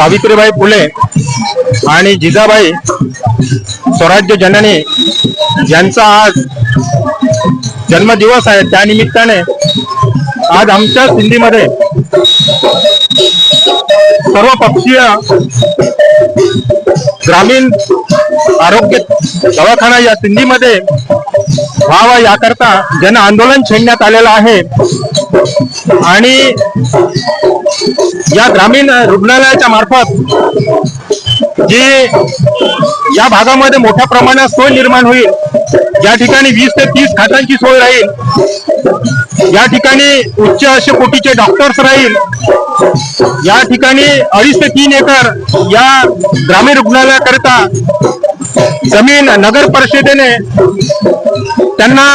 सावित्रीबाई फुले आणि जिजाबाई स्वराज्य जननी यांचा आज जन्मदिवस आहे. त्यानिमित्ताने आज आमच्या सिंधीमध्ये सर्व पक्षीय ग्रामीण आरोग्य दवाखाना या सिंधीमध्ये व्हावा याकरता जन आंदोलन छेडण्यात आलेलं आहे. आणि या ग्रामीण रुग्णालयाच्या मार्फत जे या भागामध्ये मोठ्या प्रमाणात सोय निर्माण होईल या ठिकाणी वीस ते तीस खाटांची सोय राहील या ठिकाणी उच्च असे कोटीचे डॉक्टर्स राहील या ठिकाणी अडीच ते तीन एकर या ग्रामीण रुग्णालयाकरिता जमीन नगर परिषदेने त्यांना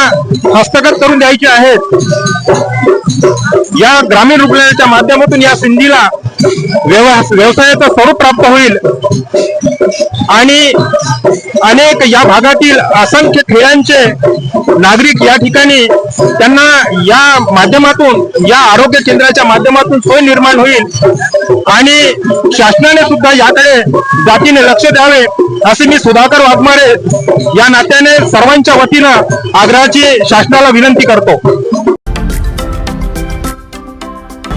हस्तगत करून द्यायचे आहेत. या ग्रामीण रुग्णालयाच्या माध्यमातून या सिंधीला व्यवसायाचं स्वरूप प्राप्त होईल. आणि अनेक या भागातील असंख्य खेळांचे नागरिक या ठिकाणी त्यांना या माध्यमातून या आरोग्य केंद्राच्या माध्यमातून सोय निर्माण होईल. आणि शासनाने सुद्धा याकडे जातीने लक्ष द्यावे असे मी सुधाकर वाघमारे या नात्याने सर्वांच्या वतीनं आग्रहाची शासनाला विनंती करतो.